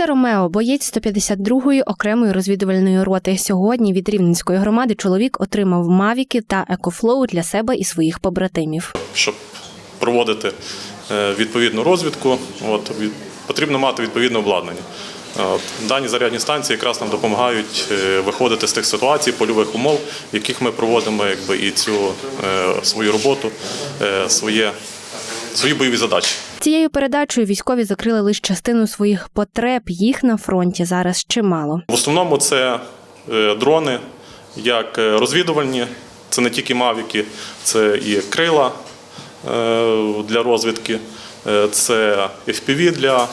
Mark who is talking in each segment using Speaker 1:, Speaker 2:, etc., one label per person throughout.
Speaker 1: Це Ромео, боєць 152-ї окремої розвідувальної роти. Сьогодні від рівненської громади чоловік отримав мавіки та екофлоу для себе і своїх побратимів.
Speaker 2: щоб проводити е, відповідну розвідку, от, потрібно мати відповідне обладнання. Е, Дані зарядні станції якраз нам допомагають е, виходити з тих ситуацій, польових умов, в яких ми проводимо якби, і цю свою роботу, своє, свої бойові задачі.
Speaker 1: Цією передачею військові закрили лише частину своїх потреб. Їх на фронті зараз чимало.
Speaker 2: В основному це е, дрони, як е, розвідувальні, це не тільки мавіки, це і крила е, для розвідки, це FPV для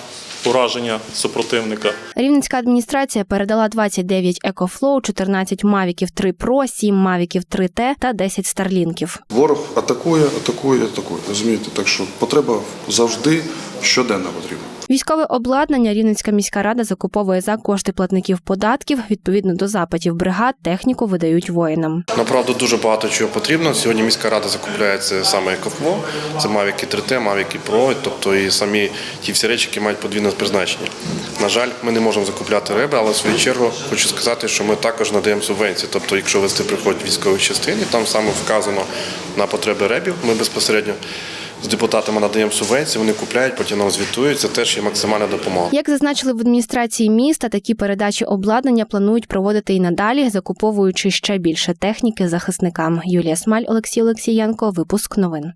Speaker 2: ураження супротивника.
Speaker 1: Рівненська адміністрація передала 29 екофлоу, 14 мавіків 3 Pro, 7 мавіків 3T та 10 старлінків.
Speaker 3: Ворог атакує, атакує, атакує. Розумієте, так що потреба завжди щоденно потрібна.
Speaker 1: Військове обладнання Рівненська міська рада закуповує за кошти платників податків. Відповідно до запитів бригад, техніку видають воїнам.
Speaker 4: Направду дуже багато чого потрібно. Сьогодні міська рада закупляє це саме екофло, це Mavic 3T, Mavic Pro, тобто і самі ті всі речі, які мають подвійне призначення. На жаль, ми не можемо закупляти реби, але в свою чергу хочу сказати, що ми також надаємо субвенції. Тобто, якщо вести приходять військові частини, там саме вказано на потреби ребів. Ми безпосередньо з депутатами надаємо субвенції, вони купляють, потім нам звітують. Це теж є максимальна допомога.
Speaker 1: Як зазначили в адміністрації міста, такі передачі обладнання планують проводити і надалі, закуповуючи ще більше техніки захисникам. Юлія Смаль, Олексій Олексієнко. Випуск новин.